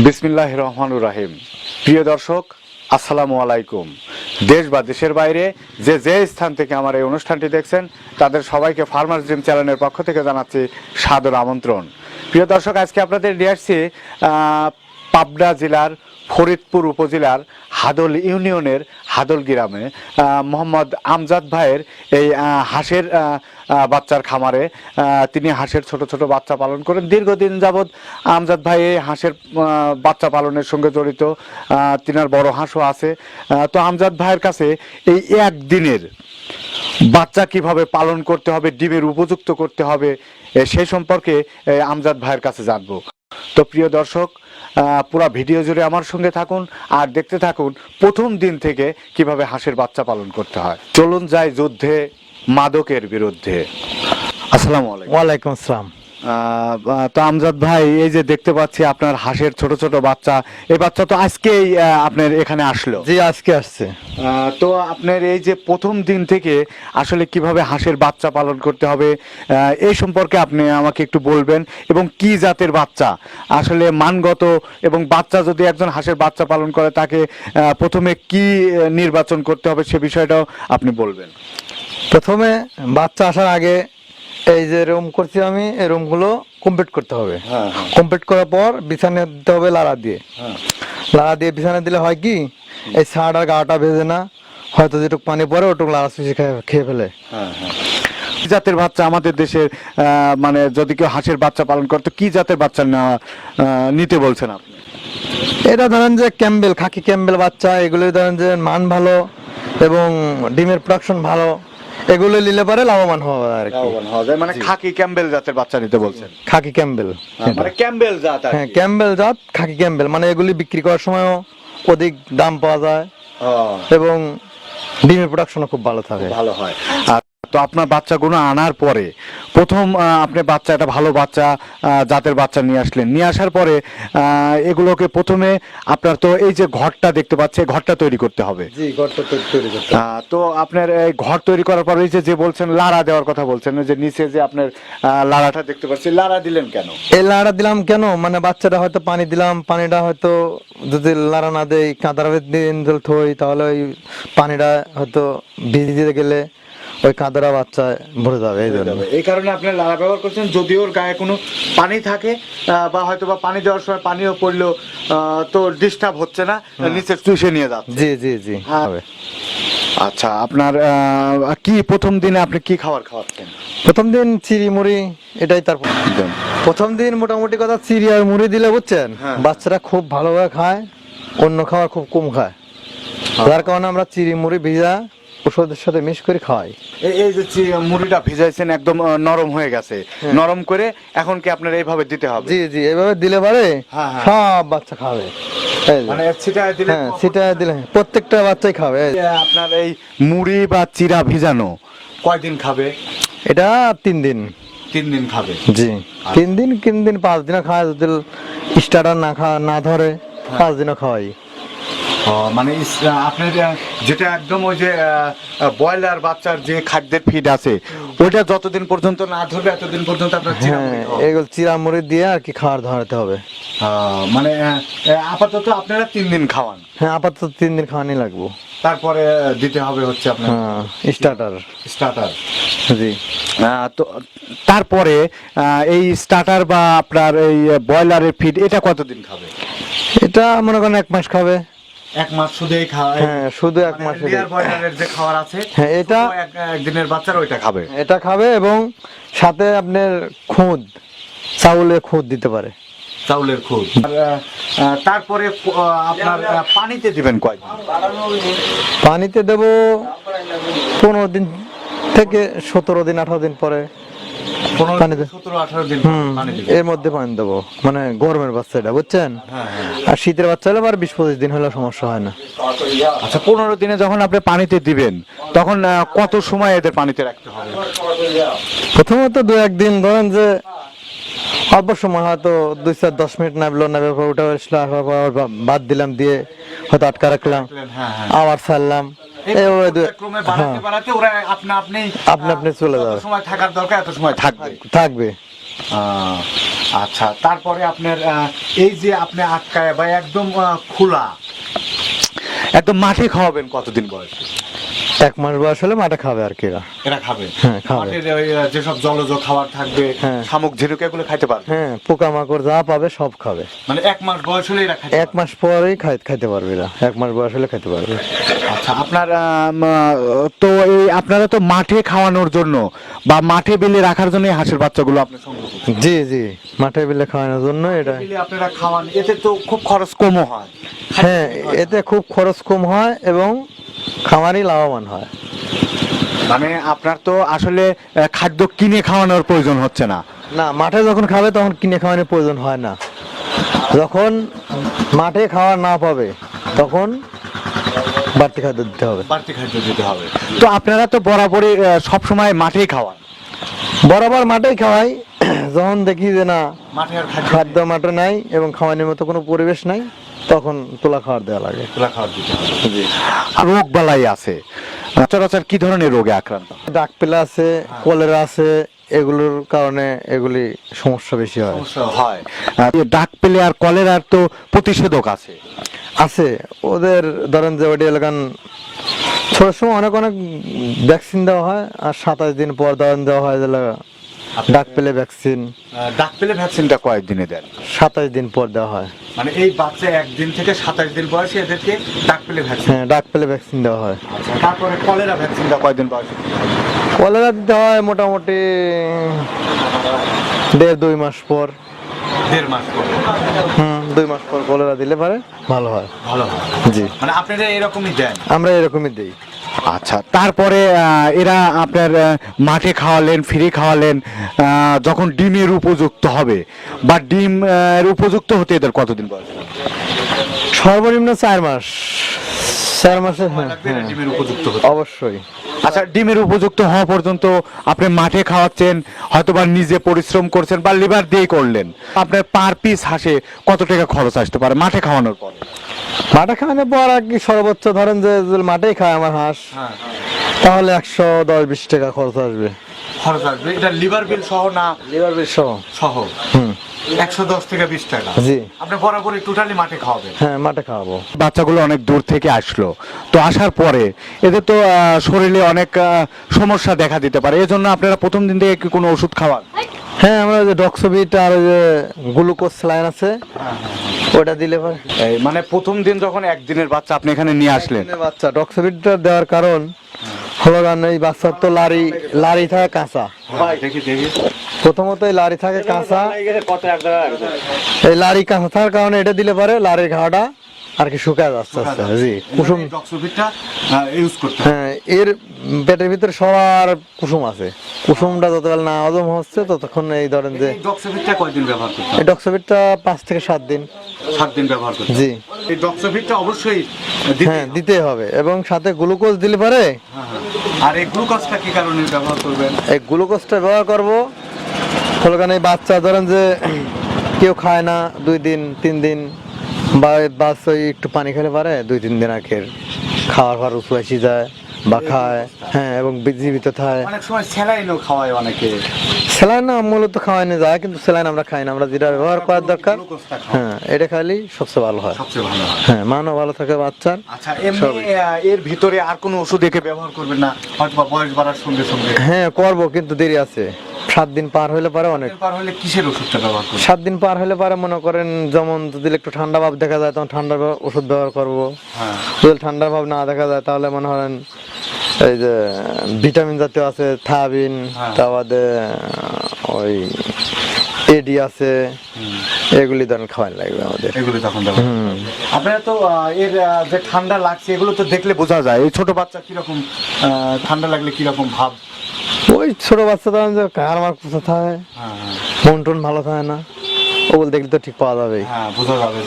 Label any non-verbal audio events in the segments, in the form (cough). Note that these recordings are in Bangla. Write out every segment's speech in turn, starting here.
বিসমিল্লাহ রহমানুর রাহিম। প্রিয় দর্শক, আসসালামু আলাইকুম। দেশ বা দেশের বাইরে যে যে স্থান থেকে আমার এই অনুষ্ঠানটি দেখছেন, তাদের সবাইকে ফার্মার্স ড্রিম চ্যানেলের পক্ষ থেকে জানাচ্ছি সাদর আমন্ত্রণ। প্রিয় দর্শক, আজকে আপনাদের নিয়ে আসছি পাবনা জেলার ফরিদপুর উপজেলার হাদল ইউনিয়নের হাদল গ্রামে মোহাম্মদ আমজাদ ভাইয়ের এই হাঁসের বাচ্চার খামারে তিনি হাঁসের ছোট ছোট বাচ্চা পালন করেন। দীর্ঘদিন যাবৎ আমজাদ ভাই এই হাঁসের বাচ্চা পালনের সঙ্গে জড়িত তিনার বড় হাঁসও আছে। তো আমজাদ ভাইয়ের কাছে এই একদিনের বাচ্চা কীভাবে পালন করতে হবে, ডিমের উপযুক্ত করতে হবে সেই সম্পর্কে আমজাদ ভাইয়ের কাছে জানব। তো প্রিয় দর্শক পুরো ভিডিও জুড়ে আমার সঙ্গে থাকুন আর দেখতে থাকুন প্রথম দিন থেকে কীভাবে হাঁসের বাচ্চা পালন করতে হয়। চলুন যাই যুদ্ধে মাদকের বিরুদ্ধে। আসসালামু আলাইকুম। ওয়ালাইকুম আসসালাম। তো আমজাদ ভাই এই যে দেখতে পাচ্ছি আপনার হাঁসের ছোট ছোট বাচ্চা এই বাচ্চা তো আজকেই আপনার এখানে আসলো। জি আজকে আসছে। তো আপনার এই যে প্রথম দিন থেকে আসলে কীভাবে হাঁসের বাচ্চা পালন করতে হবে এই সম্পর্কে আপনি আমাকে একটু বলবেন এবং কি জাতের বাচ্চা? আসলে মানগত এবং বাচ্চা যদি একজন হাঁসের বাচ্চা পালন করে তাকে প্রথমে কি নির্বাচন করতে হবে সে বিষয়টাও আপনি বলবেন। প্রথমে বাচ্চা আসার আগে এই যে রুম করছি আমি এই রুমগুলো কমপ্লিট করতে হবে। হ্যাঁ, হ্যাঁ। কমপ্লিট করার পর বিছানা দিতে হবে লাড়া দিয়ে। লাড়া দিয়ে বিছানা দিলে হয় কি এই ছাড় আর গাটা ভেজে না হয়তো যেটুকু পানি পরে ওটুকু লাড়া শুষে খেয়ে- ফেলে। জাতের বাচ্চা আমাদের দেশের মানে যদি কেউ হাঁসের বাচ্চা পালন করতো কি জাতের বাচ্চা নেওয়া নিতে বলছেন আপনি? এটা ধরেন যে ক্যাম্বেল খাকি ক্যাম্বেল বাচ্চা এগুলো ধরেন যে মান ভালো এবং ডিমের প্রোডাকশন ভালো। এগুলো নিলে পরে লাভবান হওয়া যায় আর কি। মানে খাকি ক্যাম্বেল জাতের বাচ্চা নিতে বলছেন। খাকি ক্যাম্বেল। মানে ক্যাম্বেল জাত আর হ্যাঁ ক্যাম্বেল জাত খাকি ক্যাম্বেল। মানে এগুলি বিক্রি করার সময়ও অধিক দাম পাওয়া যায় এবং ডিমের প্রোডাকশনও খুব ভালো থাকে। ভালো হয়। আর তো আপনার বাচ্চাগুলো আনার পরে প্রথম আহ, আপনি বাচ্চা একটা ভালো বাচ্চা আহ, জাতের বাচ্চা নিয়ে আসলেন। নিয়ে আসার পরে আহ, এগুলোকে প্রথমে আপনার তো এই যে ঘরটা দেখতে পাচ্ছে ঘরটা তৈরি করতে হবে। জি গর্ত তৈরি করতে তো আপনার এই ঘর তৈরি করার পরে এই যে যে বলছেন লাড়া দেওয়ার কথা বলছেন যে নিচে যে আপনার আহ, লাড়াটা দেখতে পাচ্ছি লাড়া দিলেন কেন? এই লাড়া দিলাম কেন? মানে বাচ্চাটা হয়তো পানি দিলাম পানিটা হয়তো যদি লাড়া না দেয় কাঁদার দিন যদি থই তাহলে ওই পানিটা হয়তো ভিজে দিতে গেলে ওই কাঁদারা বাচ্চা ভরে যাবে এই জন্য। এই কারণে আপনি লাড়া ব্যবহার করছেন যদি ওর গায়ে কোনো পানি থাকে বা হয়তো বা পানি দেওয়ার সময় পানিও পড়ল তো ডিস্টার্ব হচ্ছে না নিচে চুষে নিয়ে যাচ্ছে। জি জি জি হ্যাঁ। হবে। আচ্ছা আপনার কি প্রথম দিনে আপনি কি খাবার খাওয়াচ্ছেন? প্রথম দিন চিড়ি মুড়ি এটাই তার প্রথম দিন। মোটামুটি কথা চিড়ি আর মুড়ি দিলে বুঝছেন হ্যাঁ। বাচ্চারা খুব ভালোভাবে খায় অন্য খাবার খুব কম খায়। যার কারণে আমরা চিড়ি মুড়ি ভিজা ওষুধের সাথে মিক্স করে খাওয়াই। এই যে মুড়িটা ভিজাইছেন একদম নরম হয়ে গেছে। নরম করে এখন কি আপনার এইভাবে দিতে হবে? জি জি এভাবে দিলে পারে হ্যাঁ, হ্যাঁ। সব বাচ্চা খাবে। মানে ছিটায় দিলে হ্যাঁ প্রত্যেকটা বাচ্চাই খাবে আপনার এই মুড়ি বা চিরা ভিজানো কয়দিন খাবে? এটা তিন দিন। তিন দিন খাবে? জি তিন দিন তিন দিন পাঁচ দিনও খাওয়া যদি স্টার্টার না খাওয়া না ধরে পাঁচ দিনও খাওয়াই। মানে আপনার যেটা একদম ওই যে ব্রয়লার বাচ্চার যে খাদ্যের ফিড আছে ওইটা যতদিন পর্যন্ত না ধরবে এতদিন পর্যন্ত আপনার হ্যাঁ। এগুলো চিরা মুড়ি দিয়ে আর কি খাওয়ার ধরাতে হবে। মানে আপাতত আপনারা তিন দিন খাওয়ান। হ্যাঁ আপাতত তিন দিন খাওয়ানি লাগবো। তারপরে দিতে হবে হচ্ছে আপনার হ্যাঁ স্টার্টার স্টার্টার জি। তো তারপরে এই স্টার্টার বা আপনার এই ব্রয়লারের ফিড এটা কতদিন খাবে? এটা মনে করেন এক মাস খাবে। এক মাস শুধু এই খাওয়া হ্যাঁ শুধু এক মাস লেয়ার যে খাবার আছে হ্যাঁ, এটা- একদিনের বাচ্চার ওইটা খাবে। এটা খাবে এবং সাথে আপনার খুদ চাউলে খুদ দিতে পারে। চাউলের খুদ। তারপরে আপনার পানিতে দিবেন কয়দিন? পানিতে দেব পনেরো দিন থেকে সতেরো দিন আঠারো দিন পরে। এর মধ্যে পানি দেবো। মানে গরমের বাচ্চাটা বুঝছেন? হ্যাঁ হ্যাঁ। আর শীতের বাচ্চা হলে আবার বিশ পঁচিশ দিন হলে সমস্যা হয় না। আচ্ছা পনেরো দিনে যখন আপনি পানিতে দিবেন তখন কত সময় এদের পানিতে রাখতে হবে? প্রথমত দু একদিন ধরেন যে অল্প সময় হয়তো দুই চার দশ মিনিট নামলো পর উঠে আসলো বাদ দিলাম দিয়ে হয়তো আটকা রাখলাম হ্যাঁ। আবার ছাড়লাম। এইভাবে দু- ক্রমে বাড়াতে বাড়াতে ওরা আপনা আপনি আপনি আপনি চলে যাবে। সময় থাকার দরকার এত সময় থাকবে থাকবে। আচ্ছা তারপরে আপনার এই যে আপনি আটকায় বা একদম খোলা একদম মাঠে খাওয়াবেন কতদিন বয়সে? এক মাস বয়স হলে মাঠে খাবে আর কি এরা। এরা খাবে? হ্যাঁ, খাবে। যেসব জলজ খাবার থাকবে হ্যাঁ। শামুক ঝিনুক এগুলো খাইতে পারবে? হ্যাঁ পোকামাকড় যা পাবে সব খাবে। মানে এক মাস বয়স হলে এরা এক মাস পরেই খাইতে পারবে এরা। এক মাস বয়স হলে খাইতে পারবে। আচ্ছা আপনার তো এই আপনারা তো মাঠে খাওয়ানোর জন্য বা মাঠে বেলে রাখার জন্য হাঁসের বাচ্চাগুলো আপনি সংগ্রহ জি জি মাঠে বিলে খাওয়ানোর জন্য এটা আপনারা খাওয়ান এতে তো খুব খরচ কমও হয়। হ্যাঁ এতে খুব খরচ কম হয় এবং খামারই লাভবান হয়। মানে আপনার তো আসলে খাদ্য কিনে খাওয়ানোর প্রয়োজন হচ্ছে না। না মাঠে যখন খাবে তখন কিনে খাওয়ানোর প্রয়োজন হয় না। যখন মাঠে খাওয়া না পাবে তখন বাড়তি খাদ্য দিতে হবে। বাড়তি খাদ্য দিতে হবে। তো আপনারা তো বরাবরই সবসময় মাঠেই খাওয়ান। বরাবর মাঠেই খাওয়াই। (clears throat) যখন দেখি যে না খাদ্য মাঠে নাই এবং খাওয়ানোর মতো কোনো পরিবেশ নাই তখন তোলা খাওয়ার দেওয়া লাগে। তুলা খাওয়ার দিতে হবে। রোগ বালাই আছে। সচরাচর কি ধরনের রোগে আক্রান্ত? ডাক পেলা আছে কলেরা আছে এগুলোর কারণে এগুলি সমস্যা বেশি হয়। হয়। ডাক পেলে আর কলেরার তো প্রতিষেধক আছে। আছে। ওদের ধরেন যে ওটি এলাকান ছোট সময় অনেক অনেক ভ্যাকসিন দেওয়া হয় আর সাতাশ দিন পর ধরেন দেওয়া হয় যেগুলো ডাক পেলে ভ্যাকসিন ডাক পেলে ভ্যাকসিনটা কয়েকদিনে দেন? সাতাশ দিন পর দেওয়া হয়। মানে এই বাচ্চা একদিন থেকে সাতাশ দিন বয়সে এদেরকে ডাক পেলে ভ্যাকসিন হ্যাঁ ডাক পেলে ভ্যাকসিন দেওয়া হয়। আচ্ছা তারপরে কলেরা ভ্যাকসিনটা কয়দিন বয়সে? কলেরা দিতে হয় মোটামুটি দেড় দুই মাস পর। দেড় মাস পরে। হুম দুই মাস পর কলেরা দিলে পারে। ভালো হয়। ভালো হয়। জি। মানে আপনারা এরকমই দেন? আমরা এরকমই দিই। আচ্ছা তারপরে এরা আপনার মাঠে খাওয়ালেন ফ্রি খাওয়ালেন যখন ডিমের উপযুক্ত হবে। বা ডিম এর উপযুক্ত হতে এদের কতদিন বয়স? সর্বনিম্ন চার মাস। চার মাসে হ্যাঁ হ্যাঁ, ডিমের উপযুক্ত অবশ্যই। আচ্ছা ডিমের উপযুক্ত হওয়া পর্যন্ত আপনি মাঠে খাওয়াচ্ছেন হয়তোবা নিজে পরিশ্রম করছেন বা লিভার দিয়ে করলেন। আপনার পার পিস হাসে কত টাকা খরচ আসতে পারে মাঠে খাওয়ানোর পর? মাঠে খাওয়ানোর পর আর কি সর্বোচ্চ ধরেন যে মাঠেই খায় আমার হাঁস তাহলে একশো দশ বিশ টাকা খরচ আসবে। খরচ আসবে। এটা লিভার বিল সহ না লিভার বিল সহ। সহ? হুম। একশো দশ থেকে বিশ টাকা। জি। আপনি বরাবরই টোটালি মাঠে খাওয়াবেন। হ্যাঁ মাঠে খাওয়াবো। বাচ্চাগুলো অনেক দূর থেকে আসলো। তো আসার পরে এদের তো শরীরে অনেক সমস্যা দেখা দিতে পারে। এজন্য আপনারা প্রথম দিন থেকে কি কোনো ওষুধ খাওয়ান? হ্যাঁ আমরা ওই যে ডক্সোবিট আর যে গ্লুকোজ স্যালাইন আছে। ওটা দিলে পরে। মানে প্রথম দিন যখন একদিনের বাচ্চা আপনি এখানে নিয়ে আসলেন। বাচ্চা। ডক্সোবিটটা দেওয়ার কারণ হলো কারণ এই বাচ্চার তো লারি লারি থাকে কাঁচা। প্রথমত এই লারি থাকে কাঁচা। এই লারি কাঁচা থাকার কারণে এটা দিলে পারে লারির ঘাটা আর কি শুকায় যাচ্ছে আস্তে জি কুসুম। ইউজ করতে হ্যাঁ এর পেটের ভিতরে সবার কুসুম আছে। কুসুমটা যতবেল না হজম হচ্ছে ততক্ষণ এই ধরেন যে এই ডক্সোভিটটা কয়দিন ব্যবহার করতে এই ডক্সোবিটটা পাঁচ থেকে সাত দিন। সাত দিন ব্যবহার করতে জি। এই ডক্সোভিটটা অবশ্যই হ্যাঁ দিতে হবে। এবং সাথে গ্লুকোজ দিলে পারে হ্যাঁ, হ্যাঁ। আর এই গ্লুকোজটা কি কারণে ব্যবহার করবেন? এই গ্লুকোজটা ব্যবহার করব। হলো বাচ্চা, ধরেন যে কেউ খায় না, দুই দিন, তিন দিন, বা বাস ওই একটু পানি খেলে পারে, দুই, তিন দিন আখের খাওয়ার পর উঁচু আসি যায়। বা খায় হ্যাঁ এবং জীবিত থাকে অনেক সময় স্যালাইনও খাওয়ায় অনেকে। স্যালাইন না মূলত খাওয়ানো যায় কিন্তু স্যালাইন আমরা খাই না। আমরা যেটা ব্যবহার করার দরকার হ্যাঁ এটা খাইলেই সবচেয়ে ভালো হয়। সবচেয়ে ভালো হয়। হ্যাঁ মানও ভালো থাকে বাচ্চার। আচ্ছা এমনি এর ভিতরে আর কোনো ওষুধ একে ব্যবহার করবেন না? হয়তো বয়স বাড়ার সঙ্গে সঙ্গে। হ্যাঁ করব কিন্তু দেরি আছে। সাত দিন পার হইলে পারে অনেক। পার হলে কিসের ওষুধটা ব্যবহার করবেন? সাত দিন পার হলে পারে মনে করেন যেমন যদি একটু ঠান্ডা ভাব দেখা যায় তখন ঠান্ডার ওষুধ ব্যবহার করব। হ্যাঁ। যদি ঠান্ডার ভাব না দেখা যায় তাহলে মনে করেন এই যে ভিটামিন জাতীয় আছে থাবিন হ্যাঁ। তার বাদে ওই এডি আছে। এগুলি ধরেন খাওয়ান লাগবে আমাদের। এগুলি তখন আপনারা তো এর যে ঠান্ডা লাগছে এগুলো তো দেখলে বোঝা যায়। এই ছোট বাচ্চা কীরকম ঠান্ডা লাগলে কীরকম ভাব? ওই ছোট বাচ্চা ধরেন যে কার থাকে হ্যাঁ হ্যাঁ। মন টন ভালো থাকে না। ওগুলো দেখলে তো ঠিক পাওয়া যাবে হ্যাঁ বোঝা যাবে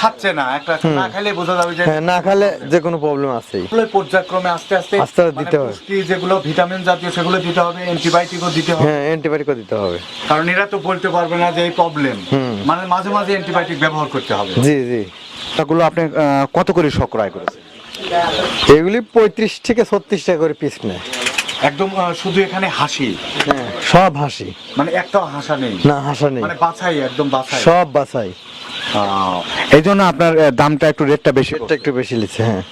খাচ্ছে না একটা না খেলে বোঝা যাবে যে হ্যাঁ না খেলে যে কোনো প্রবলেম এগুলো পর্যায়ক্রমে আস্তে আস্তে আস্তে মানে দিতে হবে। যেগুলো ভিটামিন জাতীয় সেগুলো দিতে হবে অ্যান্টিবায়োটিকও দিতে হবে। হ্যাঁ অ্যান্টিবায়োটিকও দিতে হবে। কারণ এরা তো বলতে পারবে না যে এই প্রবলেম হুম। মানে মাঝে মাঝে অ্যান্টিবায়োটিক ব্যবহার করতে হবে। জি জি। এগুলো আপনি কত করে সংক্রয় করেছেন? এগুলি পঁয়ত্রিশ থেকে ছত্রিশ টাকা করে পিস নেয়। একদম শুধু এখানে হাসি। সব হাসি। মানে একটাও হাসা নেই। না হাসা নেই। মানে বাছাই একদম বাছাই। সব বাছাই। এই জন্য আপনার দামটা একটু রেটটা বেশি একটু বেশি লিচ্ছে হ্যাঁ।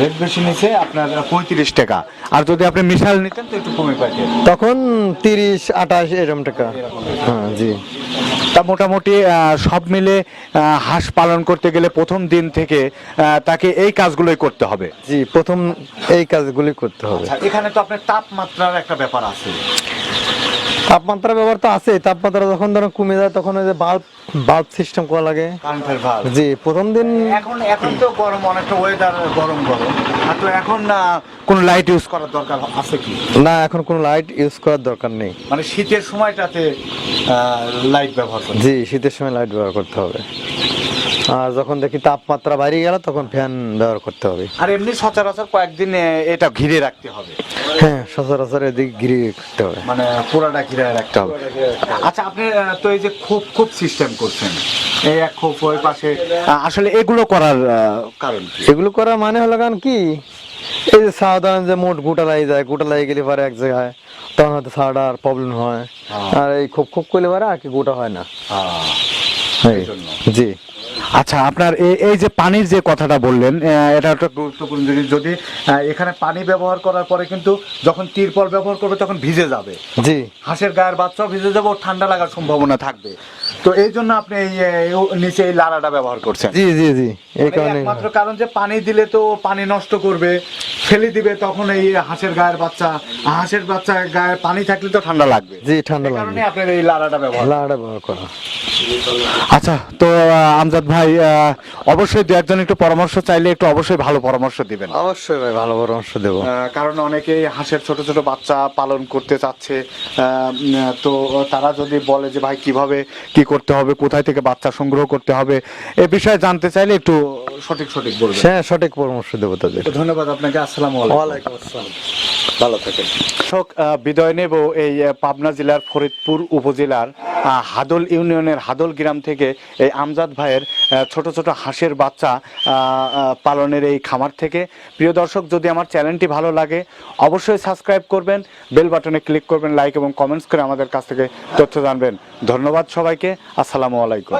রেট বেশি নিচ্ছে আপনার পঁয়ত্রিশ টাকা। আর যদি আপনি মিশাল নিতেন তো একটু কমে পাইতেন তখন তিরিশ আঠাশ এরকম টাকা। হ্যাঁ জি। তা মোটামুটি সব মিলে হাঁস পালন করতে গেলে প্রথম দিন থেকে তাকে এই কাজগুলোই করতে হবে। জি প্রথম এই কাজগুলি করতে হবে। আচ্ছা, এখানে তো আপনার তাপমাত্রার একটা ব্যাপার আছে। তাপমাত্রা ব্যবহার তো আছে তাপমাত্রা যখন ধরো কমে যায় তখন ওই যে বাল্ব বাল্ব সিস্টেম করা লাগে। কারেন্টের বাল্ব জি প্রথম দিন এখন এখন তো গরম অনেকটা ওয়েদার গরম গরম। আর তো এখন না কোনো লাইট ইউজ করার দরকার আছে কি? না এখন কোনো লাইট ইউজ করার দরকার নেই। মানে শীতের সময়টাতে লাইট ব্যবহার করতে জি শীতের সময় লাইট ব্যবহার করতে হবে। আর যখন দেখি তাপমাত্রা বাড়িয়ে গেল তখন ফ্যান ব্যবহার করতে হবে। আর এমনি সচরাচর কয়েকদিন এটা ঘিরে রাখতে হবে। হ্যাঁ সচরাচর এদিক ঘিরে করতে হবে। মানে পুরাটা ঘিরে রাখতে হবে। আচ্ছা আপনি তো এই যে খুব খুব সিস্টেম করছেন এই এক খোপ ওই পাশে আসলে এগুলো করার কারণ এগুলো করার মানে হলো কারণ কি? এই যে সাধারণ যে মোট গোটা লাই যায় গোটা লাই গেলে পরে এক জায়গায় তখন হয়তো সারাটার প্রবলেম হয়। হ্যাঁ। আর এই খুব খুব করলে পরে আর কি গোটা হয় না। জন্য। জি। আচ্ছা আপনার এই যে পানির যে কথাটা বললেন এটা একটা গুরুত্বপূর্ণ জিনিস। যদি এখানে পানি ব্যবহার করার পরে কিন্তু যখন তিরপল ব্যবহার করবে তখন ভিজে যাবে। জি। হাঁসের গায়ের বাচ্চাও ভিজে যাবে ওর ঠান্ডা লাগার সম্ভাবনা থাকবে। তো এই জন্য আপনি এই নিচে এই লাড়াটা ব্যবহার করছেন। জি জি জি এই মানে কারণে। একমাত্র কারণ যে পানি দিলে তো পানি নষ্ট করবে ফেলে দিবে তখন এই হাঁসের গায়ের বাচ্চা হাঁসের বাচ্চা গায়ে পানি থাকলে তো ঠান্ডা লাগবে। জি ঠান্ডা এই লাগে কারণে আপনার এই লাড়াটা ব্যবহার লাড়া ব্যবহার করা। আচ্ছা তো আমজাদ ভাই আহ, অবশ্যই দু একজন একটু পরামর্শ চাইলে একটু অবশ্যই ভালো পরামর্শ দিবেন। অবশ্যই ভাই ভালো পরামর্শ দেবো। কারণ অনেকেই হাঁসের ছোট ছোট বাচ্চা পালন করতে চাচ্ছে তো তারা যদি বলে যে ভাই কীভাবে কি করতে হবে কোথায় থেকে বাচ্চা সংগ্রহ করতে হবে? এ বিষয়ে জানতে চাইলে একটু সঠিক সঠিক বলবেন। হ্যাঁ সঠিক পরামর্শ দেবো তাদের। ধন্যবাদ আপনাকে আসসালামু আলাইকুম। ওয়ালাইকুম আসসালাম। ভালো থাকেন। বিদায় নেব এই পাবনা জেলার ফরিদপুর উপজেলার হাদল ইউনিয়নের হাদল গ্রাম থেকে এই আমজাদ ভাইয়ের ছোট ছোট হাঁসের বাচ্চা পালনের এই খামার থেকে। প্রিয় দর্শক, যদি আমার চ্যানেলটি ভালো লাগে, অবশ্যই সাবস্ক্রাইব করবেন, বেল বাটনে ক্লিক করবেন, লাইক এবং কমেন্টস করে আমাদের কাছ থেকে তথ্য জানবেন। ধন্যবাদ সবাইকে, আসসালামু আলাইকুম।